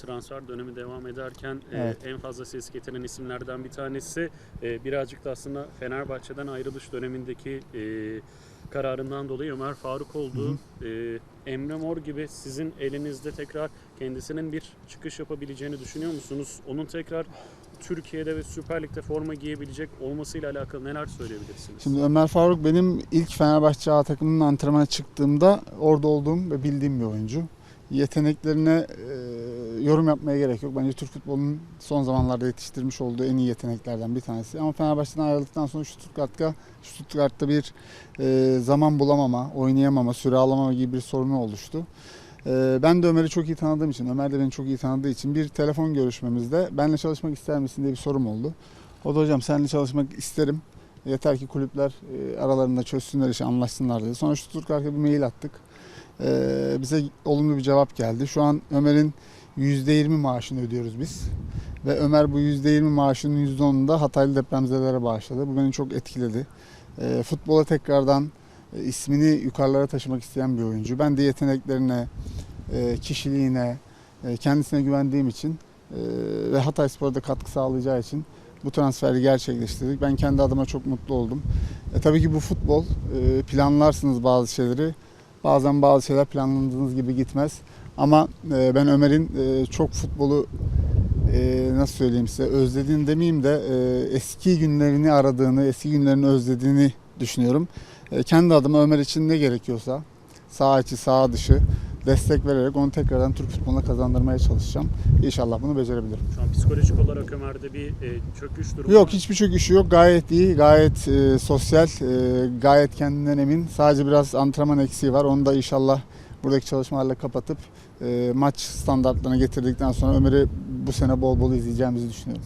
transfer dönemi devam ederken e, Evet. en fazla ses getiren isimlerden bir tanesi e, birazcık da aslında Fenerbahçe'den ayrılış dönemindeki e, kararından dolayı Ömer Faruk oldu. E, Emre Mor gibi sizin elinizde tekrar kendisinin bir çıkış yapabileceğini düşünüyor musunuz? Onun tekrar Türkiye'de ve Süper Lig'de forma giyebilecek olmasıyla alakalı neler söyleyebilirsiniz? Şimdi Ömer Faruk benim ilk Fenerbahçe A takımının antrenmana çıktığımda orada olduğum ve bildiğim bir oyuncu. Yeteneklerine e, yorum yapmaya gerek yok. Bence Türk futbolunun son zamanlarda yetiştirmiş olduğu en iyi yeteneklerden bir tanesi. Ama Fenerbahçe'den ayrıldıktan sonra Stuttgart'ta, Stuttgart'ta bir e, zaman bulamama, oynayamama, süre alamama gibi bir sorunu oluştu. E, ben de Ömer'i çok iyi tanıdığım için, Ömer de beni çok iyi tanıdığı için bir telefon görüşmemizde benimle çalışmak ister misin diye bir sorum oldu. O da hocam seninle çalışmak isterim. Yeter ki kulüpler e, aralarında çözsünler işi anlaşsınlar dedi. Sonra Stuttgart'a bir mail attık. E, bize olumlu bir cevap geldi. Şu an Ömer'in %20 maaşını ödüyoruz biz. Ve Ömer bu %20 maaşının %10'unu da Hataylı depremzedelere bağışladı. Bu beni çok etkiledi. E, futbola tekrardan e, ismini yukarılara taşımak isteyen bir oyuncu. Ben de yeteneklerine, e, kişiliğine, e, kendisine güvendiğim için ve Hatay Spor'a katkı sağlayacağı için bu transferi gerçekleştirdik. Ben kendi adıma çok mutlu oldum. E, tabii ki bu futbol. E, planlarsınız bazı şeyleri. Bazen bazı şeyler planladığınız gibi gitmez. Ama e, ben Ömer'in e, çok futbolu e, nasıl söyleyeyim size özlediğini demeyeyim de e, eski günlerini aradığını, eski günlerini özlediğini düşünüyorum. E, kendi adıma Ömer için ne gerekiyorsa sağ içi sağ dışı destek vererek onu tekrardan Türk futboluna kazandırmaya çalışacağım. İnşallah bunu becerebilirim. Şu an psikolojik olarak Ömer'de bir e, çöküş durumu Yok hiçbir çöküşü yok. Gayet iyi, gayet e, sosyal, e, gayet kendinden emin. Sadece biraz antrenman eksiği var. Onu da inşallah buradaki çalışmalarla kapatıp e, maç standartlarına getirdikten sonra Ömer'i bu sene bol bol izleyeceğimizi düşünüyorum.